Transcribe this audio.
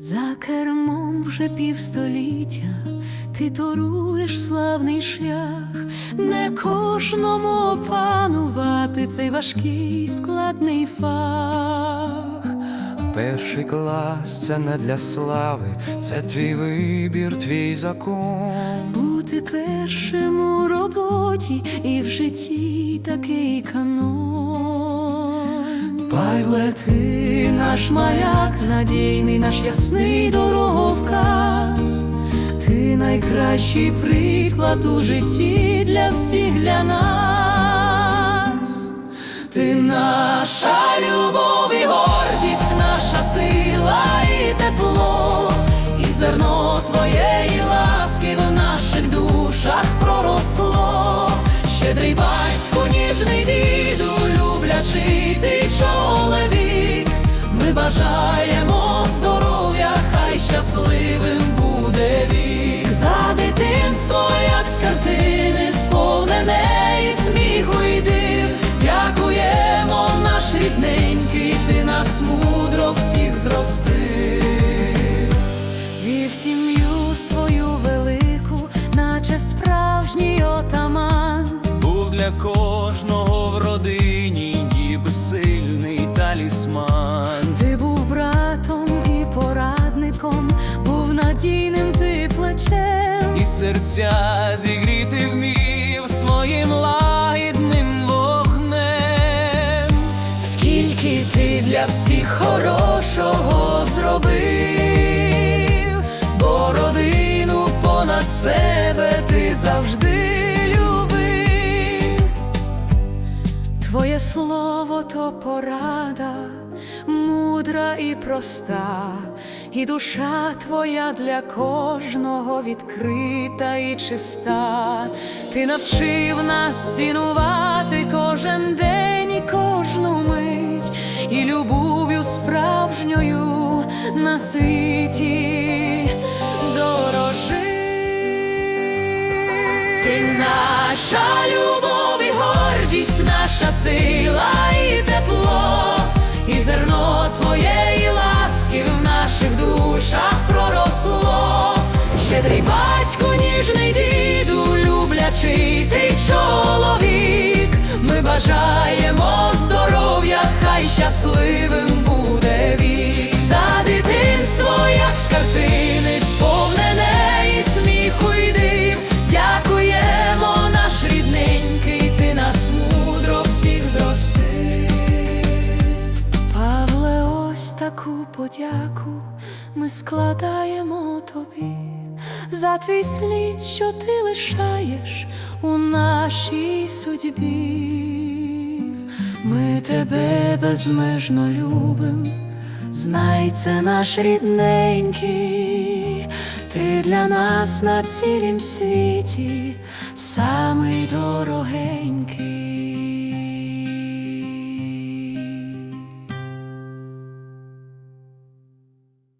За кермом вже півстоліття ти торуєш славний шлях, не кожному опанувати цей важкий складний фах. Перший клас це не для слави, це твій вибір, твій закон. Бути першим у роботі і в житті такий канон. Павле, ти наш маяк, надійний, наш ясний дороговказ. Ти найкращий приклад у житті для всіх для нас. Ти наша любов і гордість, наша сила і тепло, і зерно твоєї ласки в наших душах проросло. Щедрий батько, ніжний діду, ти чоловік. Ми бажаємо здоров'я, хай щасливим буде вік. За дитинство, як з картини, сповнене і сміху і див. Дякуємо, наш рідненький, ти нас мудро всіх зростив. Вів сім'ю надійним ти плечем. І серця зігріти вмів своїм лагідним вогнем. Скільки ти для всіх хорошого зробив, бо родину понад себе ти завжди любив. Твоє слово то порада, мудра і проста, і душа твоя для кожного відкрита і чиста. Ти навчив нас цінувати кожен день і кожну мить, і любов'ю справжньою на світі дорожи. Ти наша любов і гордість, наша сила люблячий ти чоловік. Ми бажаємо здоров'я, хай щасливим буде вік. За дитинство, як з картини, сповнене і сміху й див. Дякуємо, наш рідненький, ти нас мудро всіх зростив. Павле, ось таку подяку ми складаємо тобі за твій слід, що ти лишаєш у нашій судьбі. Ми тебе безмежно любим, знай це наш рідненький, ти для нас на цілім світі самий дорогий.